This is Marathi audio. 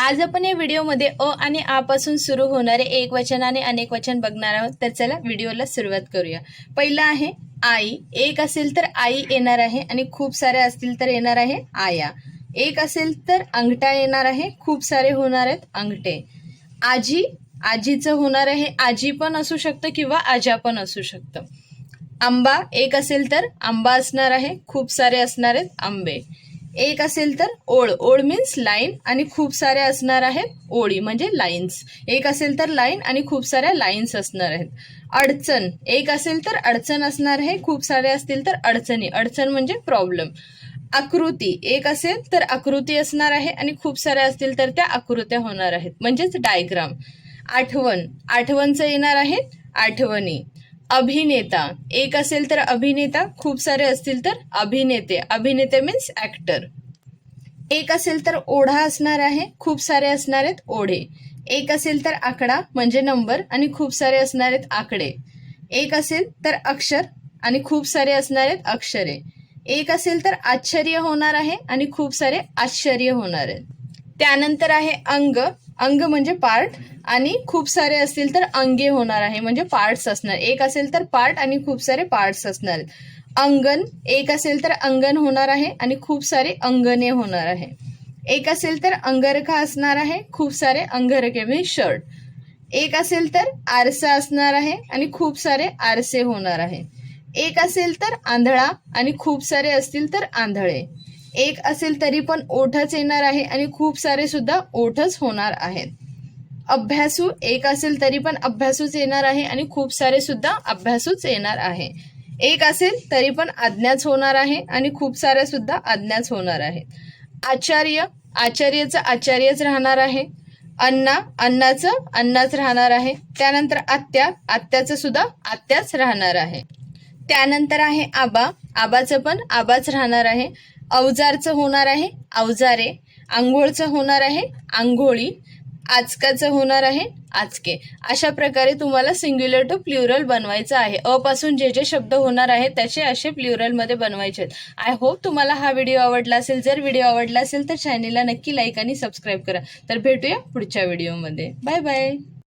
आज आपण या व्हिडिओमध्ये अ आणि आ पासून सुरू होणारे एक वचन आणि अनेक वचन बघणार आहोत. तर चला व्हिडिओला सुरुवात करूया. पहिलं आहे आई. एक असेल तर आई येणार आहे आणि खूप सारे असतील तर येणार आहे आया. एक असेल तर अंगठा येणार आहे. खूप सारे होणार आहेत अंगठे. आजी आजीचं होणार आहे. आजी पण असू शकतं किंवा आजा पण असू शकतं. आंबा. एक असेल तर आंबा असणार आहे. खूप सारे असणार आहेत आंबे. एक असेल तर ओळ. ओळ मीन्स लाईन आणि खूप साऱ्या असणार आहेत ओळी म्हणजे लाईन्स एक असेल तर लाईन आणि खूप साऱ्या लाईन्स असणार आहेत. अडचण. एक असेल तर अडचण असणार आहे खूप सारे असतील तर अडचणी. अडचण म्हणजे प्रॉब्लेम आकृती. एक असेल तर आकृती असणार आहे आणि खूप साऱ्या असतील तर त्या आकृत्या होणार आहेत. म्हणजेच डायग्राम आठवण. आठवणचं येणार आहे आठवणी. अभिनेता. एक असेल तर अभिनेता खूप सारे असतील तर अभिनेते. अभिनेते मीन्स ऍक्टर एक असेल तर ओढा असणार आहे खूप सारे असणार आहेत ओढे. एक असेल तर आकडा म्हणजे नंबर आणि खूप सारे असणार आहेत आकडे. एक असेल तर अक्षर आणि खूप सारे असणार आहेत अक्षरे. एक असेल तर आश्चर्य होणार आहे आणि खूप सारे आश्चर्य होणार आहेत. त्यानंतर आहे अंग. अंग म्हणजे पार्ट आणि खूप सारे असतील तर अंगे होणार आहे म्हणजे पार्ट्स असणार. एक असेल तर पार्ट आणि खूप सारे पार्ट्स असणार. अंगण एक असेल तर अंगण होणार आहे आणि खूप सारे अंगणे होणार आहे. एक असेल तर अंगरखा असणार आहे खूप सारे अंगरखे म्हणजे शर्ट एक असेल तर आरसा असणार आहे आणि खूप सारे आरसे होणार आहे. एक असेल तर आंधळा आणि खूप सारे असतील तर आंधळे. एक असेल तरी पण ओठच येणार आहे आणि खूप सारे सुद्धा ओठच होणार आहेत. अभ्यासू एक असेल तरी पण अभ्यासूच येणार आहे आणि खूप सारे सुद्धा अभ्यासूच येणार आहे. एक असेल तरी पण आज्ञाच होणार आहे आणि खूप साऱ्या सुद्धा आज्ञाच होणार आहेत. आचार्य आचार्यचं आचार्यच राहणार आहे. अण्णा अन्नाचं अन्नाच राहणार आहे. त्यानंतर आत्या आत्याचं सुद्धा आत्याच राहणार आहे. त्यानंतर आहे आबा. आबाचं पण आबाच राहणार आहे. अवजारचं होणार आहे अवजारे. आंघोळचं होणार आहे आंघोळी. आजकाचं होणार आहे आजके अशा प्रकारे तुम्हाला सिंग्युलर टू प्ल्युरल बनवायचं आहे. अपासून जे जे शब्द होणार आहेत त्याचे असे प्ल्युरलमध्ये बनवायचे आहेत. आय होप तुम्हाला हा व्हिडिओ आवडला असेल. जर व्हिडिओ आवडला असेल तर चॅनेलला नक्की लाईक आणि सबस्क्राईब करा. तर भेटूया पुढच्या व्हिडिओमध्ये बाय बाय